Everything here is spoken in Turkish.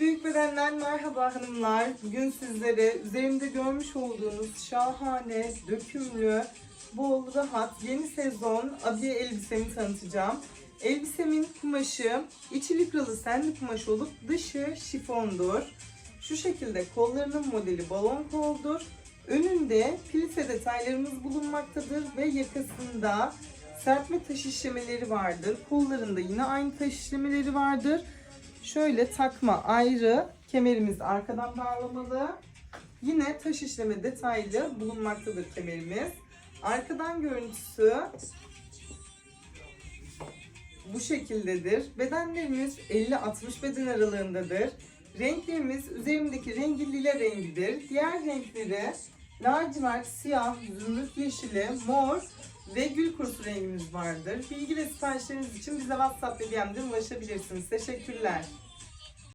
büyük bedenden merhaba hanımlar. Bugün sizlere üzerimde görmüş olduğunuz şahane, dökümlü, bol, rahat, yeni sezon abiye elbisemi tanıtacağım. Elbisemin kumaşı içi likralı senli kumaş olup dışı şifondur. Şu şekilde kollarının modeli balon koldur. Önünde plise detaylarımız bulunmaktadır ve yakasında serpme taş işlemeleri vardır. Kollarında yine aynı taş işlemeleri vardır. Şöyle takma ayrı, kemerimiz arkadan bağlamalı. Yine taş işleme detaylı bulunmaktadır kemerimiz. Arkadan görüntüsü bu şekildedir. Bedenlerimiz 50-60 beden aralığındadır. Renklerimiz üzerimdeki rengi lila rengidir. Diğer renkleri lacivert, siyah, zümrüt yeşili, mor ve gül kurusu rengimiz vardır. Bilgi ve siparişleriniz için bize WhatsApp ve DM'den ulaşabilirsiniz. Teşekkürler.